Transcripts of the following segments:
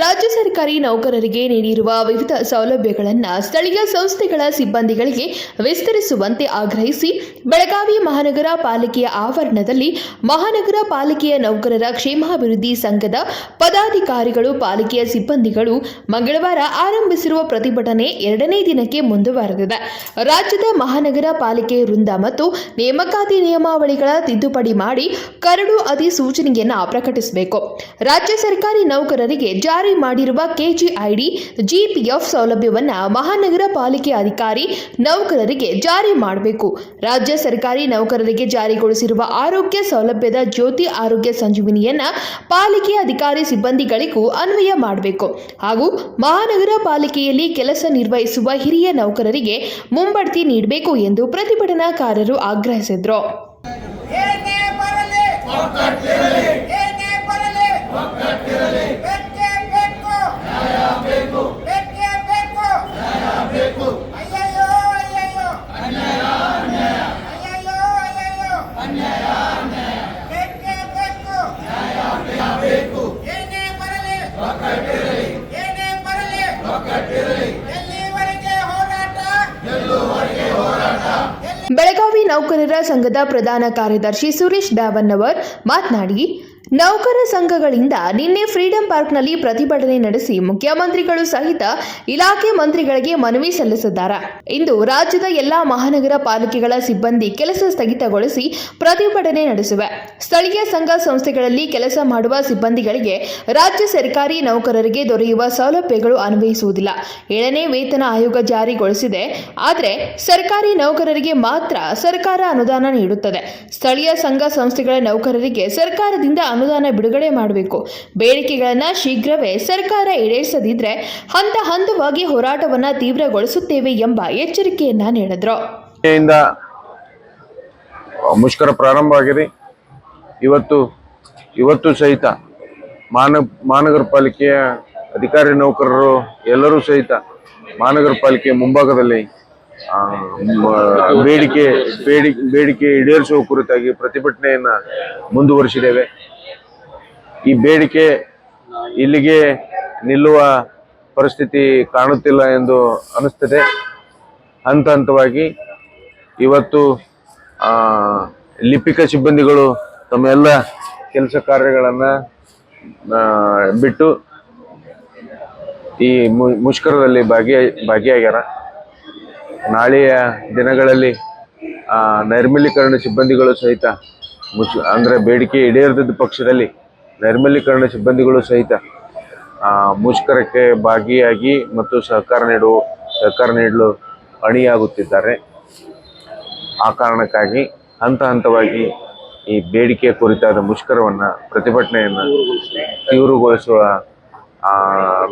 ರಾಜ್ಯ ಸರ್ಕಾರಿ ನೌಕರರಿಗೆ ನೀಡಿರುವ ವಿವಿಧ ಸೌಲಭ್ಯಗಳನ್ನು ಸ್ಥಳೀಯ ಸಂಸ್ಥೆಗಳ ಸಿಬ್ಬಂದಿಗಳಿಗೆ ವಿಸ್ತರಿಸುವಂತೆ ಆಗ್ರಹಿಸಿ ಬೆಳಗಾವಿ ಮಹಾನಗರ ಪಾಲಿಕೆಯ ಆವರಣದಲ್ಲಿ ಮಹಾನಗರ ಪಾಲಿಕೆಯ ನೌಕರರ ಕ್ಷೇಮಾಭಿವೃದ್ಧಿ ಸಂಘದ ಪದಾಧಿಕಾರಿಗಳು, ಪಾಲಿಕೆಯ ಸಿಬ್ಬಂದಿಗಳು ಮಂಗಳವಾರ ಆರಂಭಿಸಿರುವ ಪ್ರತಿಭಟನೆ ಎರಡನೇ ದಿನಕ್ಕೆ ಮುಂದುವರೆದಿದೆ. ರಾಜ್ಯದ ಮಹಾನಗರ ಪಾಲಿಕೆ ವೃಂದ ಮತ್ತು ನೇಮಕಾತಿ ನಿಯಮಾವಳಿಗಳ ತಿದ್ದುಪಡಿ ಮಾಡಿ ಕರಡು ಅಧಿಸೂಚನೆಯನ್ನು ಪ್ರಕಟಿಸಬೇಕು. ರಾಜ್ಯ ಸರ್ಕಾರಿ ನೌಕರರಿಗೆ ಜಾರಿ ಮಾಡಿರುವ ಕೆಜಿಐಡಿ, ಜಿಪಿಎಫ್ ಸೌಲಭ್ಯವನ್ನ ಮಹಾನಗರ ಪಾಲಿಕೆ ಅಧಿಕಾರಿ ನೌಕರರಿಗೆ ಜಾರಿ ಮಾಡಬೇಕು. ರಾಜ್ಯ ಸರ್ಕಾರಿ ನೌಕರರಿಗೆ ಜಾರಿಗೊಳಿಸಿರುವ ಆರೋಗ್ಯ ಸೌಲಭ್ಯದ ಜ್ಯೋತಿ ಆರೋಗ್ಯ ಸಂಜೀವಿನಿಯನ್ನ ಪಾಲಿಕೆ ಅಧಿಕಾರಿ ಸಿಬ್ಬಂದಿಗಳಿಗೂ ಅನ್ವಯ ಮಾಡಬೇಕು. ಹಾಗೂ ಮಹಾನಗರ ಪಾಲಿಕೆಯಲ್ಲಿ ಕೆಲಸ ನಿರ್ವಹಿಸುವ ಹಿರಿಯ ನೌಕರರಿಗೆ ಮುಂಬಡ್ತಿ ನೀಡಬೇಕು ಎಂದು ಪ್ರತಿಭಟನಾಕಾರರು ಆಗ್ರಹಿಸಿದರು. ಬೆಳಗಾವಿ ನೌಕರರ ಸಂಘದ ಪ್ರಧಾನ ಕಾರ್ಯದರ್ಶಿ ಸುರೇಶ್ ಬ್ಯಾವನ್ನವರ್ ಮಾತನಾಡಿ ನೌಕರ ಸಂಘಗಳಿಂದ ನಿನ್ನೆ ಫ್ರೀಡಂ ಪಾರ್ಕ್ನಲ್ಲಿ ಪ್ರತಿಭಟನೆ ನಡೆಸಿ ಮುಖ್ಯಮಂತ್ರಿಗಳು ಸಹಿತ ಇಲಾಖೆ ಮಂತ್ರಿಗಳಿಗೆ ಮನವಿ ಸಲ್ಲಿಸಿದ್ದಾರೆ. ಇಂದು ರಾಜ್ಯದ ಎಲ್ಲಾ ಮಹಾನಗರ ಪಾಲಿಕೆಗಳ ಸಿಬ್ಬಂದಿ ಕೆಲಸ ಸ್ಥಗಿತಗೊಳಿಸಿ ಪ್ರತಿಭಟನೆ ನಡೆಸಿವೆ. ಸ್ಥಳೀಯ ಸಂಘ ಸಂಸ್ಥೆಗಳಲ್ಲಿ ಕೆಲಸ ಮಾಡುವ ಸಿಬ್ಬಂದಿಗಳಿಗೆ ರಾಜ್ಯ ಸರ್ಕಾರಿ ನೌಕರರಿಗೆ ದೊರೆಯುವ ಸೌಲಭ್ಯಗಳು ಅನ್ವಯಿಸುವುದಿಲ್ಲ. ಏಳನೇ ವೇತನ ಆಯೋಗ ಜಾರಿಗೊಳಿಸಿದೆ. ಆದರೆ ಸರ್ಕಾರಿ ನೌಕರರಿಗೆ ಮಾತ್ರ ಸರ್ಕಾರ ಅನುದಾನ ನೀಡುತ್ತದೆ. ಸ್ಥಳೀಯ ಸಂಘ ಸಂಸ್ಥೆಗಳ ನೌಕರರಿಗೆ ಸರ್ಕಾರದಿಂದ ಅನುದಾನ ಬಿಡುಗಡೆ ಮಾಡಬೇಕು. ಬೇಡಿಕೆಗಳನ್ನು ಶೀಘ್ರವೇ ಸರ್ಕಾರ ಈಡೇರಿಸದಿದ್ರೆ ಹಂತ ಹಂತವಾಗಿ ಹೋರಾಟವನ್ನು ತೀವ್ರಗೊಳಿಸುತ್ತೇವೆ ಎಂಬ ಎಚ್ಚರಿಕೆಯನ್ನ ನೀಡಿದ್ರು. ಮುಷ್ಕರ ಪ್ರಾರಂಭ ಆಗಿದೆ. ಇವತ್ತು ಇವತ್ತು ಸಹಿತ ಮಾನ ಮಹಾನಗರ ಪಾಲಿಕೆಯ ಅಧಿಕಾರಿ ನೌಕರರು ಎಲ್ಲರೂ ಸಹಿತ ಮಹಾನಗರ ಪಾಲಿಕೆ ಮುಂಭಾಗದಲ್ಲಿ ಬೇಡಿಕೆ, ಬೇಡಿ, ಬೇಡಿಕೆ ಈಡೇರಿಸುವ ಕುರಿತಾಗಿ ಪ್ರತಿಭಟನೆಯನ್ನು ಮುಂದುವರಿಸಿದ್ದೇವೆ. ಈ ಬೇಡಿಕೆ ಇಲ್ಲಿಗೆ ನಿಲ್ಲುವ ಪರಿಸ್ಥಿತಿ ಕಾಣುತ್ತಿಲ್ಲ ಎಂದು ಅನಿಸ್ತದೆ ಹಂತ ಹಂತವಾಗಿ ಇವತ್ತು ಲಿಪಿಕ ಸಿಬ್ಬಂದಿಗಳು ತಮ್ಮ ಎಲ್ಲ ಕೆಲಸ ಕಾರ್ಯಗಳನ್ನು ಬಿಟ್ಟು ಈ ಮುಷ್ಕರದಲ್ಲಿ ಭಾಗಿಯ ಭಾಗಿಯಾಗ್ಯಾರ. ನಾಳೆಯ ದಿನಗಳಲ್ಲಿ ನೈರ್ಮಲೀಕರಣ ಸಿಬ್ಬಂದಿಗಳು ಸಹಿತ ಮುಷ್ ಅಂದರೆ ಬೇಡಿಕೆ ಈಡೇರದಿದ್ದ ಪಕ್ಷದಲ್ಲಿ ನೈರ್ಮಲ್ಯೀಕರಣ ಸಿಬ್ಬಂದಿಗಳು ಸಹಿತ ಮುಷ್ಕರಕ್ಕೆ ಭಾಗಿಯಾಗಿ ಮತ್ತು ಸಹಕಾರ ನೀಡುವ, ಸಹಕಾರ ನೀಡಲು ಅಣಿಯಾಗುತ್ತಿದ್ದಾರೆ. ಆ ಕಾರಣಕ್ಕಾಗಿ ಹಂತ ಹಂತವಾಗಿ ಈ ಬೇಡಿಕೆ ಕುರಿತಾದ ಮುಷ್ಕರವನ್ನು, ಪ್ರತಿಭಟನೆಯನ್ನು ತೀವ್ರಗೊಳಿಸುವ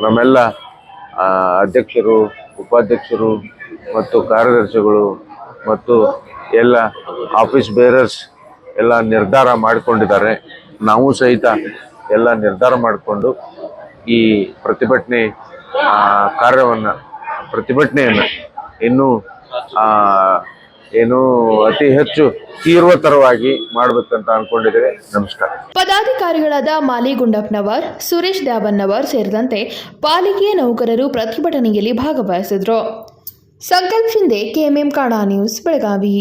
ನಮ್ಮೆಲ್ಲ ಅಧ್ಯಕ್ಷರು, ಉಪಾಧ್ಯಕ್ಷರು ಮತ್ತು ಕಾರ್ಯದರ್ಶಿಗಳು ಮತ್ತು ಎಲ್ಲ ಆಫೀಸ್ ಬೇರರ್ಸ್ ಎಲ್ಲ ನಿರ್ಧಾರ ಮಾಡಿಕೊಂಡಿದ್ದಾರೆ. ನಾವು ಸಹಿತ ಎಲ್ಲ ನಿರ್ಧಾರ ಮಾಡಿಕೊಂಡು ಈ ಪ್ರತಿಭಟನೆ ಕಾರ್ಯವನ್ನು, ಪ್ರತಿಭಟನೆಯನ್ನು ಇನ್ನೂ ಏನು ಅತಿ ಹೆಚ್ಚು ತೀವ್ರತರವಾಗಿ ಮಾಡಬೇಕಂತ ಅನ್ಕೊಂಡಿದ್ದೇವೆ. ನಮಸ್ಕಾರ. ಪದಾಧಿಕಾರಿಗಳಾದ ಮಾಲಿ ಗುಂಡಪ್ಪನವರ್, ಸುರೇಶ್ ದ್ಯಾವನ್ನವರ್ ಸೇರಿದಂತೆ ಪಾಲಿಕೆಯ ನೌಕರರು ಪ್ರತಿಭಟನೆಯಲ್ಲಿ ಭಾಗವಹಿಸಿದ್ರು. Sankalp Shinde K M M ಕಾಣಾ news, Belagavi.